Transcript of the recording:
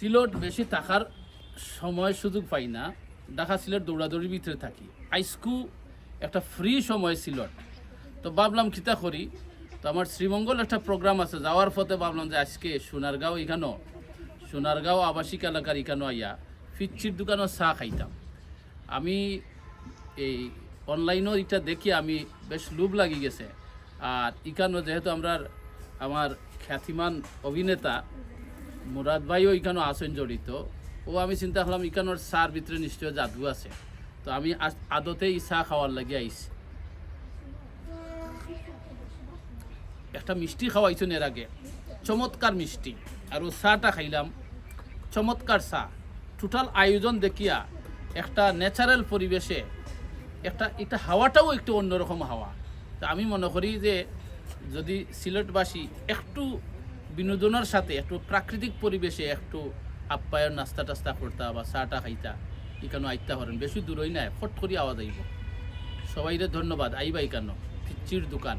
সিলট বেশি থাকার সময় সুযোগ পাই না। ঢাকা সিলেট দৌড়াদৌড়ির ভিতরে থাকি। আইসকু একটা ফ্রি সময় সিলট। তো ভাবলাম খিতা করি? তো আমার শ্রীমঙ্গল একটা প্রোগ্রাম আছে। যাওয়ার পথে ভাবলাম যে আজকে সোনারগাঁও এখানেও সোনারগাঁও আবাসিক এলাকার এখানেও আইয়া ফিচ্ছির দোকানও চা খাইতাম। আমি এই অনলাইনও এটা দেখি, আমি বেশ লোভ লাগি গেছে। আর ইখানো যেহেতু আমরা, আমার খ্যাতিমান অভিনেতা মুরাদ ভাইও এখানে আসেন জড়িত। ও আমি চিন্তা করলাম ইখানোর চার ভিতরে নিশ্চয় জাদু আছে। তো আমি আদতেই চা খাওয়ার লাগে আইছি। একটা মিষ্টি খাওয়াইছেন এর আগে। চমৎকার মিষ্টি। আর চাটা খাইলাম। চমৎকার চা। টোটাল আয়োজন দেখিয়া একটা ন্যাচারাল পরিবেশে একটা, এটা হাওয়াটাও একটু অন্যরকম হাওয়া। তা আমি মনে করি যে যদি সিলেটবাসী একটু বিনোদনের সাথে একটু প্রাকৃতিক পরিবেশে একটু আপ্যায়ন, নাস্তা টাস্তা করতা বা চাটা খাইতা এখানে আইতা হরেন বেশি দূরই নাই, ফট করি আওয়াজ আইব। সবাইরে ধন্যবাদ। আইবা এখানো পিচ্চির দোকান।